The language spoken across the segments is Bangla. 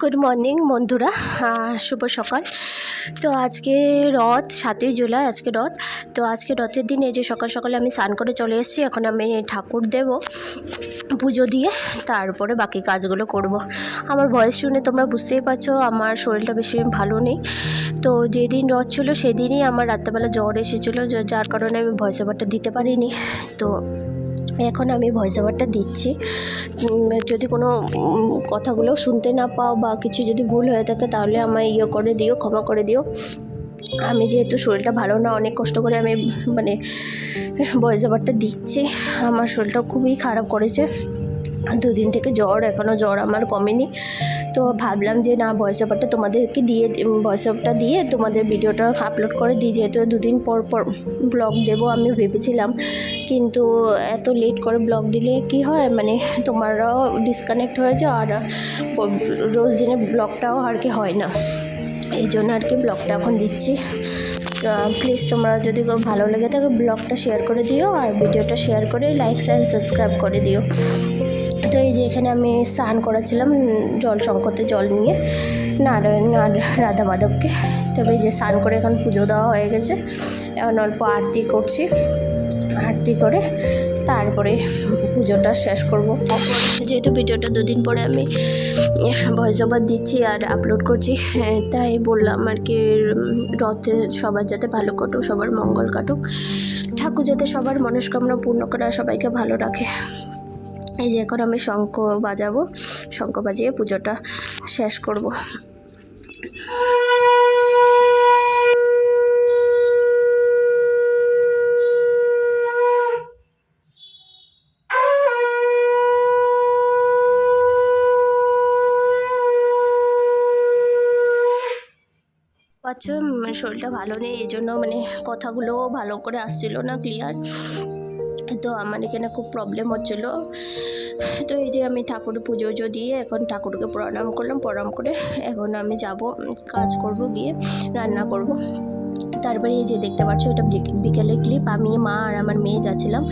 গুড মর্নিং বন্ধুরা। শুভ সকাল। তো আজকে রথ, সাতই জুলাই, আজকে রথ। তো আজকে রথের দিন এই যে সকাল সকালে আমি স্নান করে চলে এসেছি, এখন আমি ঠাকুর দেব পুজো দিয়ে, তারপরে বাকি কাজগুলো করব। আমার ভয়েস শুনে তোমরা বুঝতেই পারছ, আমার শরীরটা বেশি ভালো নেই। তো যেদিন রথ ছিল, সেদিনই আমার রাত্রেবেলা জ্বর এসেছিল যার কারণে আমি ভয়েস ওভারটা দিতে পারিনি। তো এখন আমি ভয়েস ওভারটা দিচ্ছি। যদি কোনো কথাগুলো শুনতে না পাও বা কিছু যদি ভুল হয়ে থাকে তাহলে আমায় ইয়ে করে দিও, ক্ষমা করে দিও। আমি যেহেতু শরীরটা ভালো না, অনেক কষ্ট করে আমি মানে ভয়েস ওভারটা দিচ্ছি। আমার শরীরটা খুবই খারাপ করেছে। দুদিন থেকে জ্বর এখনও জ্বর আমার কমেনি। তো ভাবলাম যে না ভয়েস ওভারটা তোমাদেরকে দিয়ে ভয়েস ওভারটা দিয়ে তোমাদের ভিডিওটা আপলোড করে দিই, যেহেতু দুদিন পর পর ব্লগ দেবো আমি ভেবেছিলাম। কিন্তু এত লেট করে ব্লগ দিলে কি হয়? মানে তোমারাও ডিসকানেক্ট হয়ে যাও আর রোজ দিনের ব্লগটাও আর কি হয় না। এই জন্য আর কি ব্লগটা এখন দিচ্ছি। প্লিজ তোমরা যদি ভালো লেগে থাকে ব্লগটা শেয়ার করে দিও আর ভিডিওটা শেয়ার করে লাইক অ্যান্ড সাবস্ক্রাইব করে দিও। এখানে আমি স্নান করেছিলাম জল সংকটে জল নিয়ে নারায়ণ আর রাধা মাধবকে তবে যে স্নান করে এখন পুজো দেওয়া হয়ে গেছে এখন অল্প আরতি করছি। আরতি করে তারপরে পুজোটা শেষ করব। যেহেতু ভিডিওটা দুদিন পরে আমি ভয়েস ওভার দিচ্ছি আর আপলোড করছি হ্যাঁ, তাই বললাম আর কি রথে সবার যাতে ভালো কাটুক সবার মঙ্গল কাটুক। ঠাকুর যাতে সবার মনস্কামনা পূর্ণ করে সবাইকে ভালো রাখে। এই যে এখন আমি শঙ্খ বাজাবো শঙ্খ বাজিয়ে পুজোটা শেষ করব। পাচ্ছ উম, শরীরটা ভালো নেই এই জন্য মানে কথাগুলোও ভালো করে আসছিল না ক্লিয়ার তো আমার এখানে খুব প্রবলেম হচ্ছিল। তো এই যে আমি ঠাকুর পুজো উজো দিয়ে এখন ঠাকুরকে প্রণাম করলাম, প্রণাম করে এখন আমি যাব, কাজ করব, গিয়ে রান্না করব। তারপরে এই যে দেখতে পাচ্ছ এটা বিক- বিকেলের ক্লিপ আমি, মা আর আমার মেয়ে যাচ্ছিলাম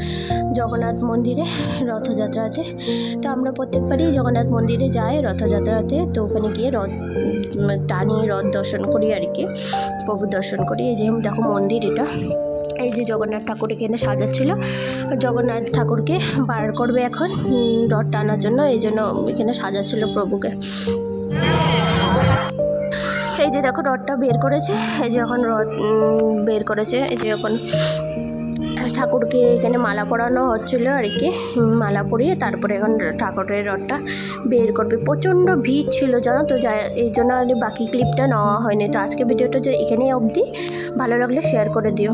জগন্নাথ মন্দিরে রথযাত্রাতে। তো আমরা প্রত্যেকবারই জগন্নাথ মন্দিরে যাই রথযাত্রাতে, তো ওখানে গিয়ে রথ টানি রথ দর্শন করি আর কি প্রভু দর্শন করি। এই যে দেখো মন্দির এটা। এই যে জগন্নাথ ঠাকুর এখানে সাজাচ্ছিল। জগন্নাথ ঠাকুরকে বার করবে এখন রথ টানার জন্য, এই জন্য এখানে সাজাচ্ছিল প্রভুকে। এই যে দেখো, রথটা বের করেছে। এই যে এখন রথ বের করেছে। এই যে এখন ঠাকুরকে এখানে মালা পরানো হচ্ছিল আর কি মালা পরিয়ে তারপরে এখন ঠাকুরের রথটা বের করবে। প্রচণ্ড ভিড় ছিল, জানো তো যা এই জন্য আর বাকি ক্লিপটা নেওয়া হয়নি। তো আজকে ভিডিওটা যে এখানেই অবধি। ভালো লাগলে শেয়ার করে দিও।